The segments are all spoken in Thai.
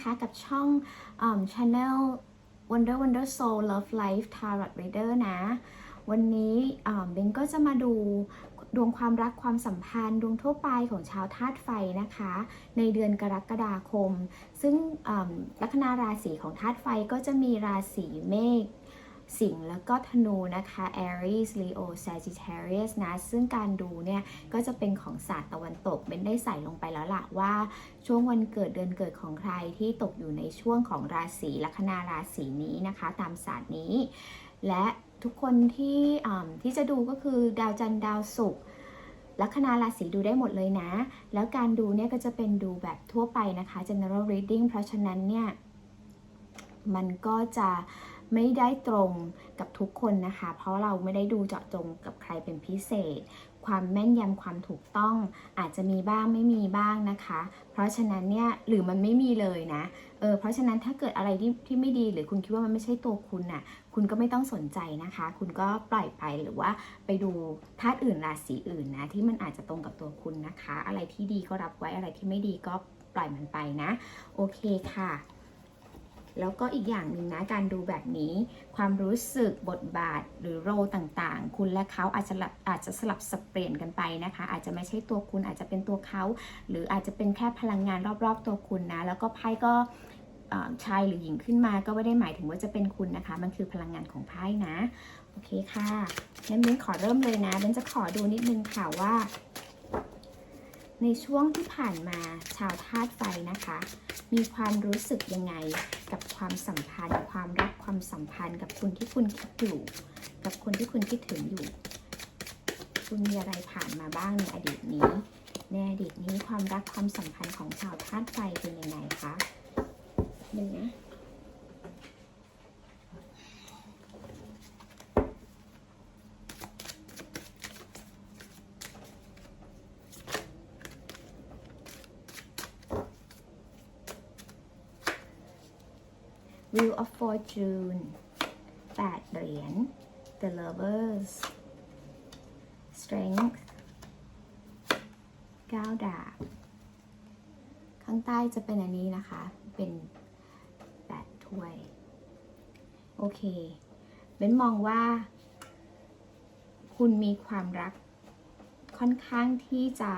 นะคะกับช่องอ channel Wonder Wonder Soul Love Life Tarot Reader นะ วันนี้เบนก็จะมาดูดวงความรักความสัมพันธ์ ดวงทั่วไปของชาวธาตุไฟนะคะ ในเดือนกรกฎาคม ซึ่งลัคนาราศีของธาตุไฟก็จะมีราศีเมษ สิงห์แล้วก็ธนูนะคะ Aries Leo Sagittarius นะ ซึ่งการดูเนี่ยก็จะเป็นของศาสตร์ตะวันตกเบนได้ใส่ลงไปแล้วล่ะว่าช่วงวันเกิดเดือนเกิดของใครที่ตกอยู่ในช่วงของราศีลัคนาราศีนี้นะคะ ตามศาสตร์นี้ และทุกคนที่ที่จะดูก็คือดาวจันทร์ดาวศุกร์ลัคนาราศีดูได้หมดเลยนะ แล้วการดูเนี่ยก็จะเป็นดูแบบทั่วไปนะคะ general reading เพราะฉะนั้นเนี่ย มันก็จะ ไม่ได้ตรงกับทุกคนนะคะ เพราะเราไม่ได้ดูเจาะจงกับใครเป็นพิเศษ ความแม่นยำความถูกต้องอาจจะมีบ้างไม่มีบ้างนะคะ เพราะฉะนั้นเนี่ยหรือมันไม่มีเลยนะเออเพราะฉะนั้นถ้าเกิดอะไรที่ที่ไม่ดีหรือคุณคิดว่ามันไม่ใช่ตัวคุณน่ะ คุณก็ไม่ต้องสนใจนะคะ คุณก็ปล่อยไปหรือว่าไปดูธาตุอื่นราศีอื่นนะที่มันอาจจะตรงกับตัวคุณนะคะ อะไรที่ดีก็รับไว้อะไรที่ไม่ดีก็ปล่อยมันไปนะ โอเคค่ะ แล้วก็อีกอย่างหนึ่งนะการดูแบบนี้ ความรู้สึกบทบาทหรือโรต่างๆ คุณและเขาอาจจะสลับอาจจะสลับสับเปลี่ยนกันไปนะคะ อาจจะไม่ใช่ตัวคุณอาจจะเป็นตัวเขา หรืออาจจะเป็นแค่พลังงานรอบๆ ตัวคุณนะ แล้วก็ไพ่ก็ชายหรือหญิงขึ้นมาก็ไม่ได้หมายถึงว่าจะเป็นคุณนะคะ มันคือพลังงานของไพ่นะ โอเคค่ะงั้นเบนขอเริ่มเลยนะเบนจะขอดูนิดนึงค่ะว่า ในช่วงที่ผ่านมาชาวธาตุไฟนะคะ มีความรู้สึกยังไงกับความสัมพันธ์ ความรักความสัมพันธ์ กับคนที่คุณคิดอยู่ กับคนที่คุณคิดถึงอยู่ คุณมีอะไรผ่านมาบ้างในอดีตนี้ ในอดีตนี้ความรักความสัมพันธ์ของชาวธาตุไฟเป็นยังไงคะหนึ่งนะ Wheel of Fortune แปดเหรียญ The Lovers Strength เก้าดาบ ข้างใต้จะเป็นอันนี้นะคะ เป็นแปดถ้วย โอเค เบนมองว่า คุณมีความรักค่อนข้างที่จะ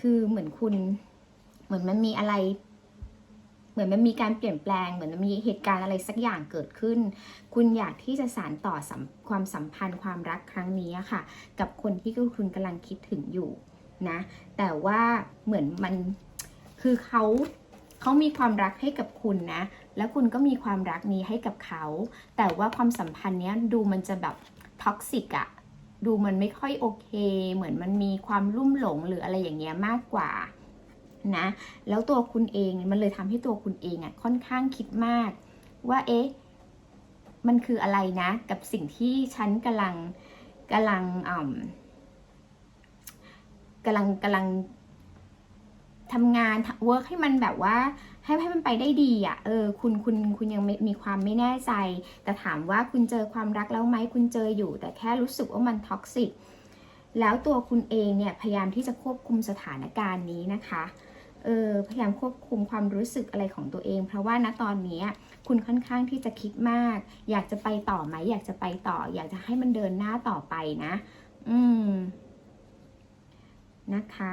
คือเหมือนคุณ เหมือนมันมีอะไร เหมือนมันมีการเปลี่ยนแปลง เหมือนมันมีเหตุการณ์อะไรสักอย่างเกิดขึ้น คุณอยากที่จะสานต่อความสัมพันธ์ความรักครั้งนี้ค่ะ กับคนที่คุณกำลังคิดถึงอยู่นะ แต่ว่าเหมือนมันคือเขาเขามีความรักให้กับคุณนะ แล้วคุณก็มีความรักนี้ให้กับเขา แต่ว่าความสัมพันธ์เนี้ยดูมันจะแบบท็อกซิกอะดูมันไม่ค่อยโอเค เหมือนมันมีความลุ่มหลงหรืออะไรอย่างเงี้ยมากกว่า นะ แล้วตัวคุณเองมันเลยทำให้ตัวคุณเองอะ่ะค่อนข้างคิดมาก ว่าเอ๊ะมันคืออะไรนะ กับสิ่งที่ฉันกำลังกำลังอ่ากำลังกำลังทำงานเวิร์กให้มันแบบว่า ให้ให้มันไปได้ดีอะ่ะ เออ คุณคุณคุณยังม,มีความไม่แน่ใจ แต่ถามว่าคุณเจอความรักแล้วไหมคุณเจออยู่ แต่แค่รู้สึกว่ามันท็อกซิกแล้วตัวคุณเองเนี่ยพยายามที่จะควบคุมสถานการณ์นี้นะคะ เออพยายามควบคุมความรู้สึกอะไรของตัวเอง เพราะว่าณตอนนี้คุณค่อนข้างที่จะคิดมาก อยากจะไปต่อไหม อยากจะไปต่อ อยากจะให้มันเดินหน้าต่อไปนะ อืม นะคะ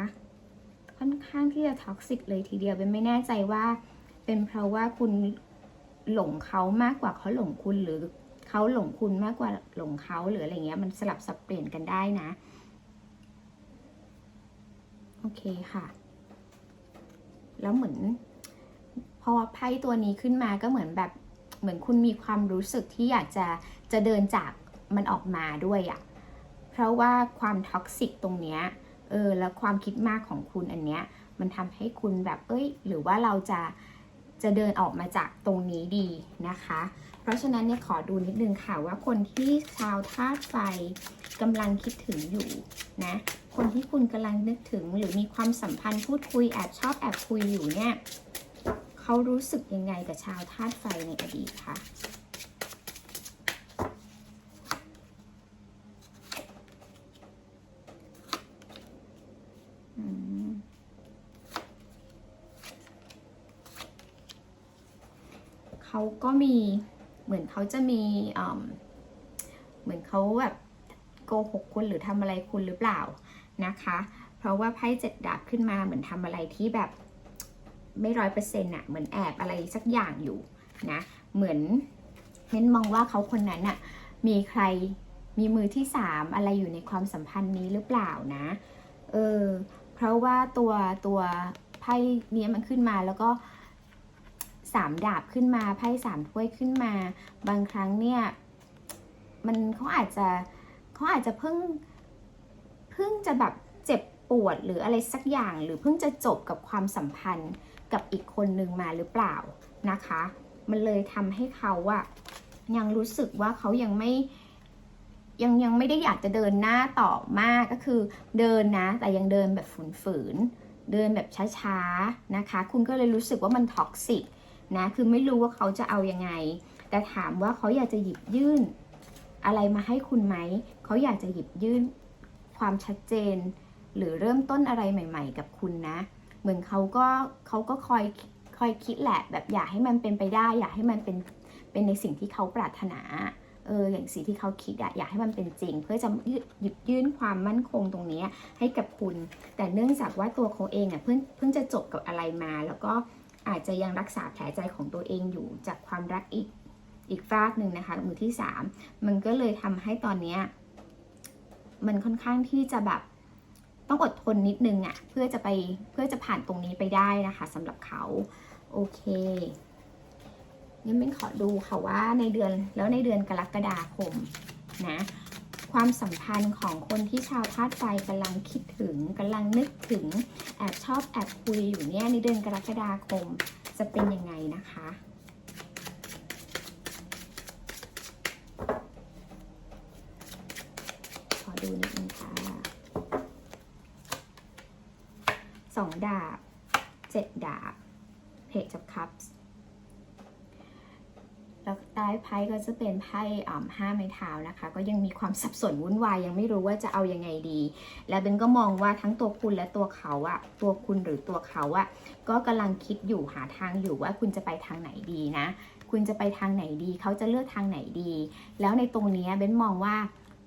ค่อนข้างที่จะท็อกซิกเลยทีเดียวเป็นไม่แน่ใจว่า เป็นเพราะว่าคุณหลงเขามากกว่าเขาหลงคุณหรือเขาหลงคุณมากกว่าหลงเขาหรืออะไรเงี้ย มันสลับสับเปลี่ยนกันได้นะ โอเคค่ะ แล้วเหมือนพอไพ่ตัวนี้ขึ้นมาก็เหมือนแบบเหมือนคุณมีความรู้สึกที่อยากจะจะเดินจากมันออกมาด้วยอะ่ะเพราะว่าความท็อกซิกตรงเนี้ยเออแล้วความคิดมากของคุณอันเนี้ยมันทำให้คุณแบบเอ้ย หรือว่าเราจะจะเดินออกมาจากตรงนี้ดีนะคะ เพราะฉะนั้นเนี่ยขอดูนิดนึงค่ะว่าคนที่ชาวธาตุไฟกำลังคิดถึงอยู่นะ คนที่คุณกำลังนึกถึงหรือมีความสัมพันธ์พูดคุยแอบชอบแอบคุยอยู่เนี่ยเขารู้สึกยังไงกับชาวธาตุไฟในอดีตคะเขาก็มีเหมือนเขาจะมีเหมือนเขาแบบโกหกคุณหรือทำอะไรคุณหรือเปล่า นะคะ เพราะว่าไพ่เจ็ดดาบขึ้นมาเหมือนทำอะไรที่แบบไม่ร้อยเปอร์เซ็นต์อะเหมือนแอบอะไรสักอย่างอยู่นะ เหมือนเน้นมองว่าเขาคนนั้นอะมีใครมีมือที่สามอะไรอยู่ในความสัมพันธ์นี้หรือเปล่านะ เออ เพราะว่าตัวตัวไพ่เนี้ยมันขึ้นมาแล้วก็สามดาบขึ้นมาไพ่สามถ้วยขึ้นมา บางครั้งเนี่ย มันเขาอาจจะเขาอาจจะเพิ่ง เพิ่งจะแบบเจ็บปวดหรืออะไรสักอย่าง หรือเพิ่งจะจบกับความสัมพันธ์กับอีกคนหนึ่งมาหรือเปล่านะคะ มันเลยทำให้เขาอะยังรู้สึกว่าเขายังไม่ยังยังไม่ได้อยากจะเดินหน้าต่อมากก็คือเดินนะ แต่ยังเดินแบบฝืนๆเดินแบบช้าๆนะคะ คุณก็เลยรู้สึกว่ามันท็อกซิกนะคือไม่รู้ว่าเขาจะเอายังไง แต่ถามว่าเขาอยากจะหยิบยื่น อะไรมาให้คุณไหม เขาอยากจะหยิบยื่น ความชัดเจน หรือเริ่มต้นอะไรใหม่ ๆ กับคุณนะ เหมือนเขาก็เขาก็คอยคอยคิดแหละ แบบอยากให้มันเป็นไปได้ อยากให้มันเป็นเป็นในสิ่งที่เขาปรารถนาเอออย่างสิ่งที่เขาคิดอะอยากให้มันเป็นจริง เพื่อจะหยิบยื่นความมั่นคงตรงนี้ให้กับคุณ แต่เนื่องจากว่าตัวเขาเองอะเพิ่งเพิ่งจะจบกับอะไรมา แล้วก็อาจจะยังรักษาแผลใจของตัวเองอยู่จากความรักอีกอีกฟากหนึ่งนะคะมือที่สามมันก็เลยทำให้ตอนเนี้ย มันค่อนข้างที่จะแบบต้องอดทนนิดนึงอะเพื่อจะไปเพื่อจะผ่านตรงนี้ไปได้นะคะสำหรับเขา โอเคงั้นเป็นขอดูค่ะว่าในเดือนแล้วในเดือนกรกฎาคมนะความสัมพันธ์ของคนที่ชาวธาตุไฟกำลังคิดถึงกำลังนึกถึงแอบชอบแอบคุยอยู่เนี่ยในเดือนกรกฎาคมจะเป็นยังไงนะคะ ดูนิดนึงค่ะสองดาบเจ็ดดาบเพจจับคัพแล้วใต้ไพ่ก็จะเป็นไพ่อ่าห้าไม้เท้านะคะ ก็ยังมีความสับสนวุ่นวายยังไม่รู้ว่าจะเอายังไงดี และเบนก็มองว่าทั้งตัวคุณและตัวเขาอะตัวคุณหรือตัวเขาอะก็กำลังคิดอยู่หาทางอยู่ว่าคุณจะไปทางไหนดีนะ คุณจะไปทางไหนดี เขาจะเลือกทางไหนดี แล้วในตรงนี้เบนมองว่า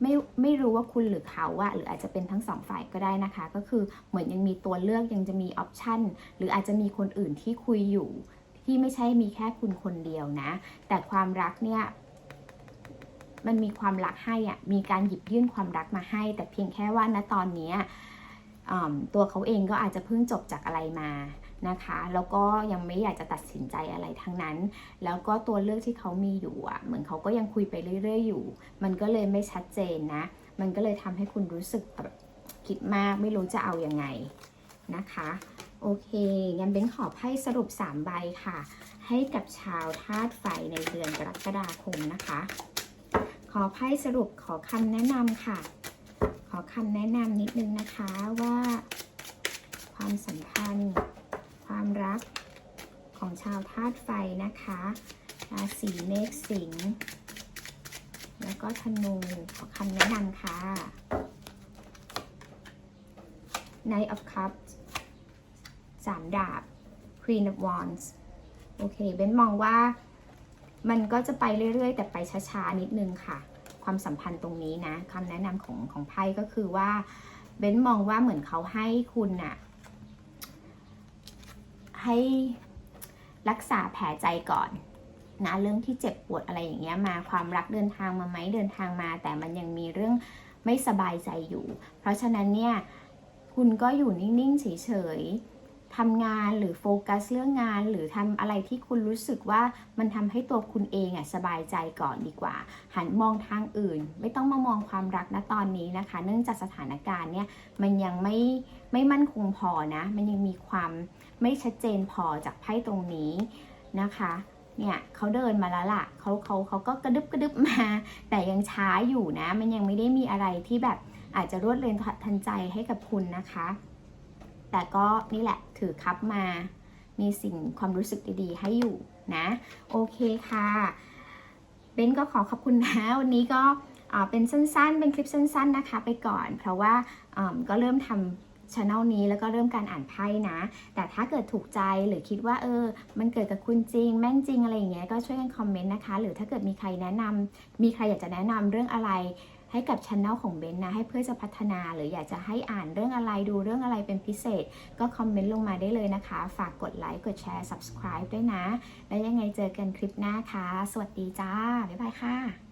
ไม่ไม่รู้ว่าคุณหรือเขาอะหรืออาจจะเป็นทั้งสองฝ่ายก็ได้นะคะ ก็คือเหมือนยังมีตัวเลือกยังจะมีออปชันหรืออาจจะมีคนอื่นที่คุยอยู่ ที่ไม่ใช่มีแค่คุณคนเดียวนะ แต่ความรักเนี่ยมันมีความรักให้อะมีการหยิบยื่นความรักมาให้ แต่เพียงแค่ว่าณตอนนี้ตัวเขาเองก็อาจจะเพิ่งจบจากอะไรมา นะคะ แล้วก็ยังไม่อยากจะตัดสินใจอะไรทั้งนั้น แล้วก็ตัวเลือกที่เขามีอยู่อะ เหมือนเขาก็ยังคุยไปเรื่อย ๆ อยู่ มันก็เลยไม่ชัดเจนนะ มันก็เลยทำให้คุณรู้สึกแบบคิดมากไม่รู้จะเอาอยัางไงนะคะ โอเคงั้นเบ้นขอไพ่สรุป 3 ใบค่ะ ให้กับชาวธาตุไฟในเดือนกรกฎาคมนะคะ ขอไพ่สรุปขอคำแนะนำค่ะ ขอคำแนะนำนิดนึงนะคะว่าความสัมพันธ์ ความรักของชาวธาตุไฟนะคะราศีเมษสิงห์แล้วก็ธนูขอคำแนะนำค่ะ Knight of Cups สามดาบ Queen of Wands โอเค เบนมองว่ามันก็จะไปเรื่อยๆ แต่ไปช้าๆ นิดนึงค่ะ ความสัมพันธ์ตรงนี้นะคำแนะนำของของไพ่ก็คือว่า เบนมองว่าเหมือนเขาให้คุณน่ะ ให้รักษาแผลใจก่อนนะเรื่องที่เจ็บปวดอะไรอย่างเงี้ยมาความรักเดินทางมาไหมเดินทางมา แต่มันยังมีเรื่องไม่สบายใจอยู่ เพราะฉะนั้นเนี่ยคุณก็อยู่นิ่งๆเฉยๆ ทำงานหรือโฟกัสเรื่องงาน หรือทำอะไรที่คุณรู้สึกว่ามันทำให้ตัวคุณเองอะสบายใจก่อนดีกว่า หันมองทางอื่น ไม่ต้องมามองความรักณตอนนี้นะคะ เนื่องจากสถานการณ์เนี่ยมันยังไม่ไม่มั่นคงพอนะ มันยังมีความไม่ชัดเจนพอจากไพ่ตรงนี้นะคะเนี่ยเขาเดินมาแล้วล่ะเขาเขาเขาก็กระดึบกระดึบมา แต่ยังช้าอยู่นะ มันยังไม่ได้มีอะไรที่แบบอาจจะรวดเร็วทันใจให้กับคุณนะคะ แต่ก็นี่แหละถือคับมา มีสิ่งความรู้สึกดีๆ ให้อยู่นะ โอเคค่ะเบนก็ขอขอบคุณนะวันนี้ก็เป็นสั้นๆ เป็นคลิปสั้น ๆนะคะ ไปก่อน เพราะว่าอ่าก็เริ่มทำช anel นี้แล้วก็เริ่มการอ่านไพ่นะ แต่ถ้าเกิดถูกใจหรือคิดว่าเออ มันเกิดกับคุณจริง แม่นจริงอะไรอย่างเงี้ยก็ช่วยกันคอมเมนต์นะคะ หรือถ้าเกิดมีใครแนะนำมีใครอยากจะแนะนำเรื่องอะไร ให้กับช anel ของเบนนะให้เพื่อจะพัฒนาหรืออยากจะให้อ่านเรื่องอะไรดูเรื่องอะไรเป็นพิเศษ ก็คอมเมนต์ลงมาได้เลยนะคะ ฝากกดไลค์กดแชร์ subscribe ด้วยนะ แล้วยังไงเจอกันคลิปหน้าค่ะ สวัสดีจ้า บ๊ายบายค่ะ